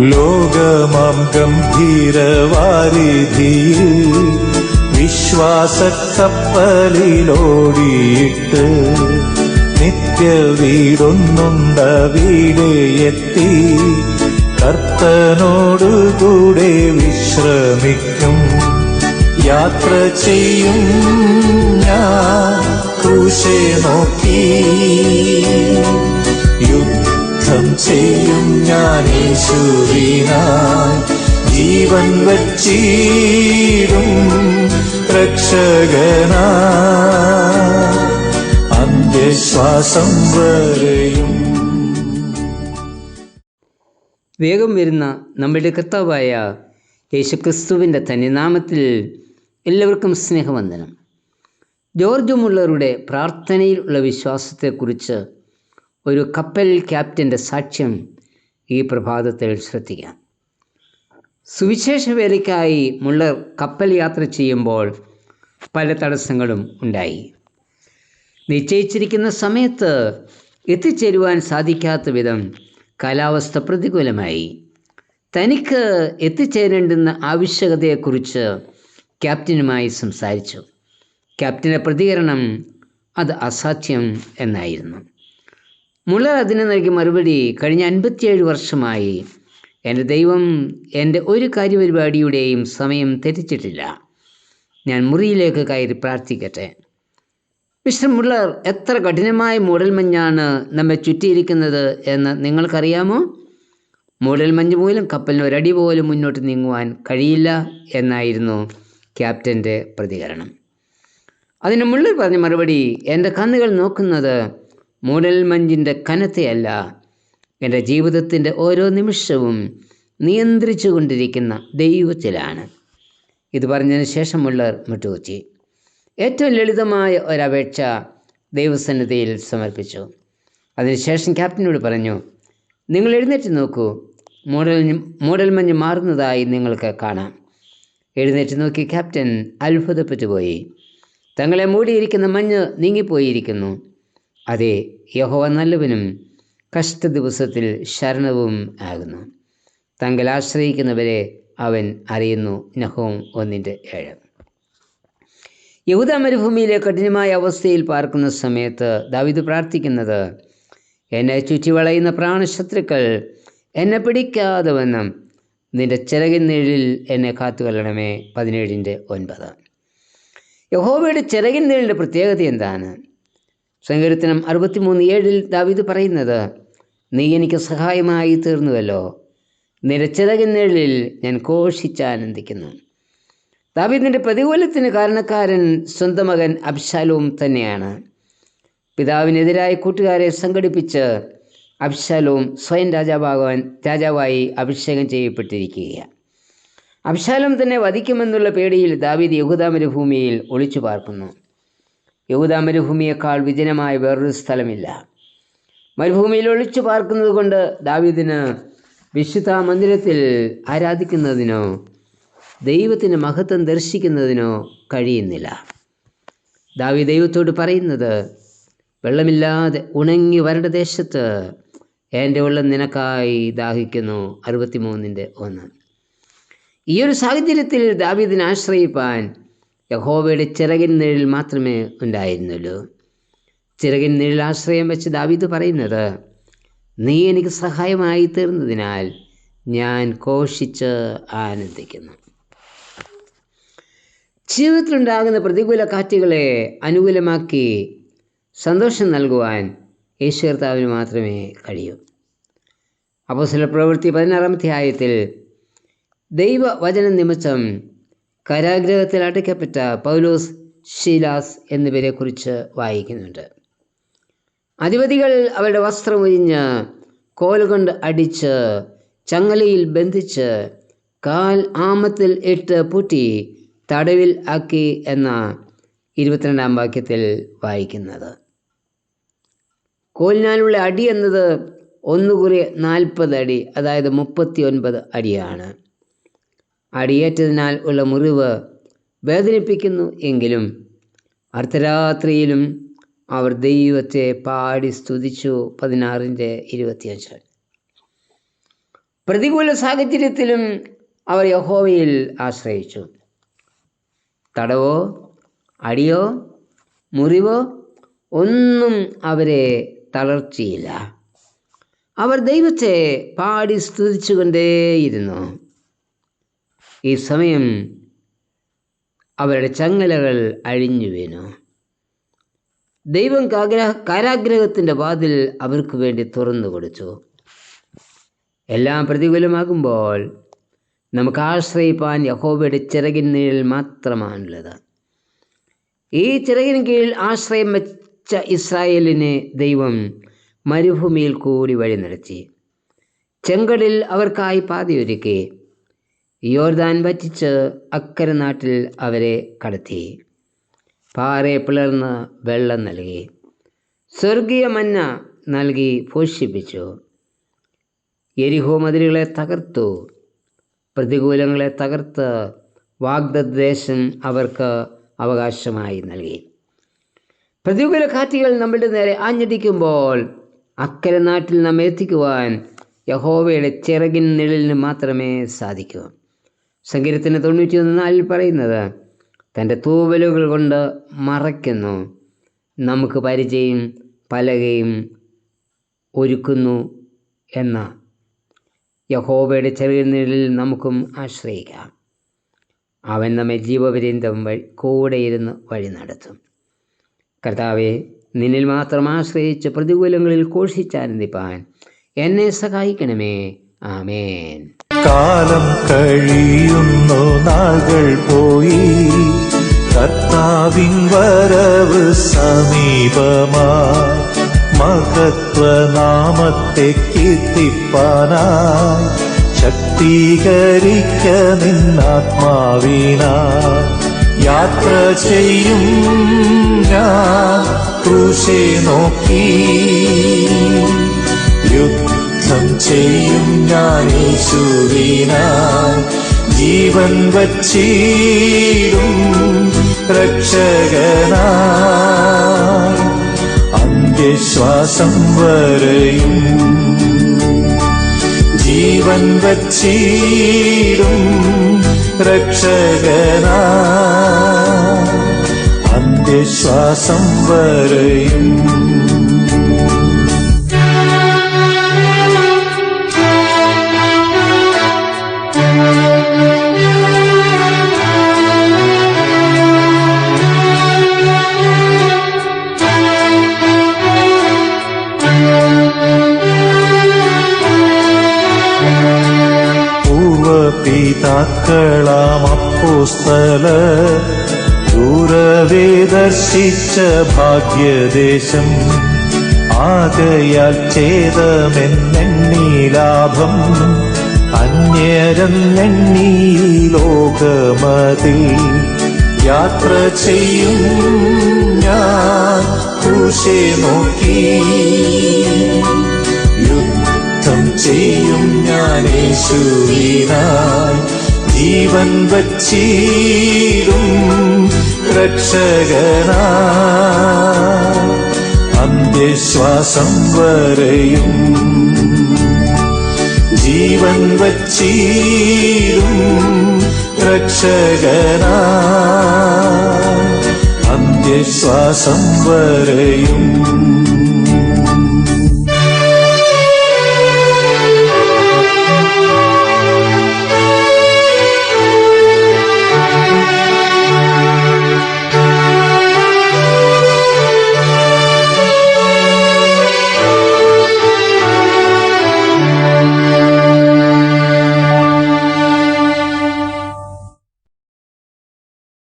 ഉന്നതമാം ഗംഭീരവാരിധിയിൽ വിശ്വാസക്കപ്പലിലോടിയിട്ട് നിത്യ വീടൊന്നുണ്ട വീടെ എത്തി കർത്തനോടു കൂടെ വിശ്രമിക്കും. യാത്ര ചെയ്യും ഞാൻ ക്രൂശെ നോക്കി. യുദ്ധം ചെയ്യും ഞാൻ ജീവൻ വച്ചീടും രക്ഷകനാ അന്ത്യശ്വാസം വരെയും. വേഗം വരുന്ന നമ്മുടെ കർത്താവായ യേശുക്രിസ്തുവിന്റെ തനിനാമത്തിൽ നാമത്തിൽ എല്ലാവർക്കും സ്നേഹവന്ദനം. ജോർജ് മുള്ളറുടെ പ്രാർത്ഥനയിലുള്ള വിശ്വാസത്തെക്കുറിച്ച് ഒരു കപ്പൽ ക്യാപ്റ്റന്റെ സാക്ഷ്യം ഈ പ്രഭാതത്തിൽ ശ്രദ്ധിക്കാം. സുവിശേഷ വേലയ്ക്കായി മുള്ളർ കപ്പൽ യാത്ര ചെയ്യുമ്പോൾ പല തടസ്സങ്ങളും ഉണ്ടായി. നിശ്ചയിച്ചിരിക്കുന്ന സമയത്ത് എത്തിച്ചേരുവാൻ സാധിക്കാത്ത വിധം കാലാവസ്ഥ പ്രതികൂലമായി. തനിക്ക് എത്തിച്ചേരേണ്ടുന്ന ആവശ്യകതയെക്കുറിച്ച് ക്യാപ്റ്റനുമായി സംസാരിച്ചു. ക്യാപ്റ്റന്റെ പ്രതികരണം അത് അസാധ്യം എന്നായിരുന്നു. മുള്ളർ അതിന് നൽകിയ മറുപടി കഴിഞ്ഞ അൻപത്തിയേഴ് വർഷമായി എന്റെ ദൈവം എന്റെ ഒരു കാര്യപരിപാടിയുടെയും സമയം തെറ്റിച്ചിട്ടില്ല. ഞാൻ മുറിയിലേക്ക് കയറി പ്രാർത്ഥിക്കട്ടെ. മിസ്റ്റർ മുള്ളർ എത്ര കഠിനമായ മൂടൽമഞ്ഞാണ് നമ്മെ ചുറ്റിയിരിക്കുന്നത് എന്ന് നിങ്ങൾക്കറിയാമോ? മൂടൽമഞ്ഞ് പോലും കപ്പലിന് ഒരടി പോലും മുന്നോട്ട് നീങ്ങുവാൻ കഴിയില്ല എന്നായിരുന്നു ക്യാപ്റ്റന്റെ പ്രതികരണം. അതിന് മുള്ളർ പറഞ്ഞ മറുപടി എന്റെ കണ്ണുകൾ നോക്കുന്നത് മൂടൽമഞ്ഞിന്റെ കനത്തെയല്ല. എന്റെ ജീവിതത്തിന്റെ ഓരോ നിമിഷവും നിയന്ത്രിച്ചു കൊണ്ടിരിക്കുന്ന ദൈവത്തിലാണ്. ഇത് പറഞ്ഞതിന് ശേഷം മുള്ളർ മുട്ടുകുത്തി. ഏറ്റവും ലളിതമായ ഒരപേക്ഷ ദൈവസന്നിധിയിൽ സമർപ്പിച്ചു. അതിനുശേഷം ക്യാപ്റ്റനോട് പറഞ്ഞു നിങ്ങൾ എഴുന്നേറ്റ് നോക്കൂ. മൂടൽ മൂടൽമഞ്ഞ് മാറുന്നതായി നിങ്ങൾക്ക് കാണാം. എഴുന്നേറ്റ് നോക്കി ക്യാപ്റ്റൻ അത്ഭുതപ്പെട്ടുപോയി. തങ്ങളെ മൂടിയിരിക്കുന്ന മഞ്ഞ് നീങ്ങിപ്പോയിരിക്കുന്നു. അതെ യഹോവ നല്ലവനും കഷ്ട ദിവസത്തിൽ ശരണവും ആകുന്നു. തങ്ങൾ ആശ്രയിക്കുന്നവരെ അവൻ അറിയുന്നു. നഹോം ഒന്നിന്റെ ഏഴ്. യഹൂദ മരുഭൂമിയിലെ കഠിനമായ അവസ്ഥയിൽ പാർക്കുന്ന സമയത്ത് ദാവിദ് പ്രാർത്ഥിക്കുന്നത് എന്നെ ചുറ്റിവളയുന്ന പ്രാണശത്രുക്കൾ എന്നെ പിടിക്കാതെ വണ്ണം നിന്റെ ചിറകിൻ നിഴലിൽ എന്നെ കാത്തുകൊള്ളണമേ. പതിനേഴിന്റെ ഒൻപത്. യഹോവയുടെ ചിറകിൻ നിഴലിന്റെ പ്രത്യേകത എന്താണ്? സങ്കീർത്തനം അറുപത്തിമൂന്ന് ഏഴിൽ ദാവിദ് പറയുന്നത് നീ എനിക്ക് സഹായമായി തീർന്നുവല്ലോ. നിന്റെ ചിറകിൻ നിഴലിൽ ഞാൻ ഘോഷിച്ചാനന്ദിക്കുന്നു. ദാവീദിന്റെ പ്രതികൂലത്തിന് കാരണക്കാരൻ സ്വന്തം മകൻ അബ്ശാലോം തന്നെയാണ്. പിതാവിനെതിരായ കൂട്ടുകാരെ സംഘടിപ്പിച്ച് അബ്ശാലോം സ്വയം രാജാവാകാൻ രാജാവായി അഭിഷേകം ചെയ്യപ്പെട്ടിരിക്കുകയാണ്. അബ്ശാലോം തന്നെ വധിക്കുമെന്നുള്ള പേടിയിൽ ദാവീദ് യഹൂദ മരുഭൂമിയിൽ ഒളിച്ചു പാർക്കുന്നു യഹൂദ മരുഭൂമിയേക്കാൾ വിജനമായ വേറൊരു സ്ഥലമില്ല. മരുഭൂമിയിൽ ഒളിച്ചു പാർക്കുന്നത് കൊണ്ട് ദാവീദിന് വിശുദ്ധ മന്ദിരത്തിൽ ആരാധിക്കുന്നതിനോ ദൈവത്തിന്റെ മഹത്വം ദർശിക്കുന്നതിനോ കഴിയുന്നില്ല. ദാവി ദൈവത്തോട് പറയുന്നത് വെള്ളമില്ലാതെ ഉണങ്ങി വരണ്ട ദേശത്ത് എന്റെ വെള്ളം നിനക്കായി ദാഹിക്കുന്നു. അറുപത്തിമൂന്നിന്റെ ഒന്ന്. ഈ ഒരു സാഹചര്യത്തിൽ ദാവീദിനെ ആശ്രയിപ്പാൻ യഹോവയുടെ ചിറകിൻ നിഴൽ മാത്രമേ ഉണ്ടായിരുന്നുള്ളൂ. ചിറകിൻ നിഴൽ ആശ്രയം വെച്ച് ദാവീദ് പറയുന്നത് നീ എനിക്ക് സഹായമായി തീർന്നതിനാൽ ഞാൻ കോഷിച്ച് ആനന്ദിക്കുന്നു. ജീവിതത്തിലുണ്ടാകുന്ന പ്രതികൂല കാറ്റുകളെ അനുകൂലമാക്കി സന്തോഷം നൽകുവാൻ യേശു കർത്താവിന് മാത്രമേ കഴിയൂ. അപ്പോൾ ചില പ്രവൃത്തി പതിനാറാമത്തെ ആയത്തിൽ ദൈവവചന നിമിത്തം കാരാഗ്രഹത്തിൽ അടയ്ക്കപ്പെട്ട പൗലോസ് ഷീലാസ് എന്നിവരെക്കുറിച്ച് വായിക്കുന്നുണ്ട്. അധിപതികൾ അവരുടെ വസ്ത്രം കോലുകൊണ്ട് അടിച്ച് ചങ്ങലയിൽ ബന്ധിച്ച് കാൽ ആമത്തിൽ ഇട്ട് പൂട്ടി തടവിൽ ആക്കി എന്ന ഇരുപത്തിരണ്ടാം വാക്യത്തിൽ വായിക്കുന്നത്. കോലിനാലുള്ള അടി എന്നത് ഒന്നുകുറി നാൽപ്പത് അടി അതായത് മുപ്പത്തി ഒൻപത് അടിയാണ്. അടിയേറ്റതിനാൽ ഉള്ള മുറിവ് വേദനിപ്പിക്കുന്നു എങ്കിലും അർദ്ധരാത്രിയിലും അവർ ദൈവത്തെ പാടി സ്തുതിച്ചു പതിനാറിന്റെ ഇരുപത്തിയഞ്ച്. പ്രതികൂല സാഹചര്യത്തിലും അവർ യഹോവയിൽ ആശ്രയിച്ചു. തടവോ അടിയോ മുറിവോ ഒന്നും അവരെ തളർച്ചയില്ല അവർ ദൈവത്തെ പാടി സ്തുതിച്ചുകൊണ്ടേയിരുന്നു. ഈ സമയം അവരുടെ ചങ്ങലകൾ അഴിഞ്ഞു വീണു. ദൈവം കാഗ്രഹ കാരാഗ്രഹത്തിന്റെ വാതിൽ അവർക്ക് വേണ്ടി തുറന്നു കൊടുത്തു. എല്ലാം പ്രതികൂലമാകുമ്പോൾ നമുക്ക് ആശ്രയിപ്പാൻ യഹോബയുടെ ചിറകിൻ നിഴൽ മാത്രമാണുള്ളത്. ഈ ചിറകിന് കീഴിൽ ആശ്രയം വെച്ച ഇസ്രായേലിനെ ദൈവം മരുഭൂമിയിൽ കൂടി വഴി നടത്തി. ചെങ്കടിൽ അവർക്കായി പാതയൊരുക്കി യോർദാൻ വറ്റിച്ച് അക്കരെ നാട്ടിൽ അവരെ കടത്തി. പാറയെ പിളർന്ന് വെള്ളം നൽകി. സ്വർഗീയ മന്ന നൽകി പോഷിപ്പിച്ചു. എരിഹോ മതിലുകളെ തകർത്തു. പ്രതികൂലങ്ങളെ തകർത്ത് വാഗ്ദദേശം അവർക്ക് അവകാശമായി നൽകി. പ്രതികൂല കാറ്റുകൾ നമ്മളുടെ നേരെ ആഞ്ഞടിക്കുമ്പോൾ അക്കരെ നാട്ടിൽ നാം എത്തിക്കുവാൻ യഹോവയുടെ ചിറകിൻ നിഴലിന് മാത്രമേ സാധിക്കൂ. സങ്കീർത്തിന് തൊണ്ണൂറ്റി നാലിൽ പറയുന്നത് തന്റെ തൂവലുകൾ കൊണ്ട് മറയ്ക്കുന്നു. നമുക്ക് പരിചയം പലകയും ഒരുക്കുന്നു എന്ന യഹോബയുടെ ചെറിയ നിഴലിൽ നമുക്കും ആശ്രയിക്കാം. അവൻ നമ്മെ ജീവപര്യന്തം വഴി കൂടെ ഇരുന്ന് വഴി നടത്തും. കർത്താവെ നിന്നിൽ മാത്രം ആശ്രയിച്ച് പ്രതികൂലങ്ങളിൽ കോഷിച്ചാനന്ദിപ്പാൻ എന്നെ സഹായിക്കണമേ. ആമേൻ. കാലം കഴിയുന്നു നാളുകൾ പോയി. കർത്താവിൻ വരവ് സമീപമാ. മഹത്വനാമത്തെ കീർത്തിപ്പാനായി. ശക്തീകരിക്ക നിന്നാത്മാവിനാ യാത്ര ചെയ്യും ഞാൻ ക്രൂശെ നോക്കി. യുദ്ധം ചെയ്യും ഞാൻ യേശുവിനായി ജീവൻ വച്ചിടും രക്ഷകനാ അന്ത്യശ്വാസം വരെയും ജീവൻ വച്ചിടും രക്ഷകനാ അന്ത്യശ്വാസം വരെയും അപ്പോസ്തല ദൂരവേ ദർശിച്ച ഭാഗ്യദേശം. ആകയാൽ ചേതമെന്നെണ്ണി ലാഭം അന്യരെന്നെണ്ണി ലോകമതിൽ യാത്ര ചെയ്യും ഞാൻ. കൂശെ നോക്കി യുദ്ധം ചെയ്യും ഞാൻ യേശുവിനായി ജീവൻ വച്ചീരും രക്ഷകന. അന്ത്യശ്വാസം വരെയും ജീവൻ വച്ചീരും രക്ഷകന. അന്ത്യശ്വാസം വരെയും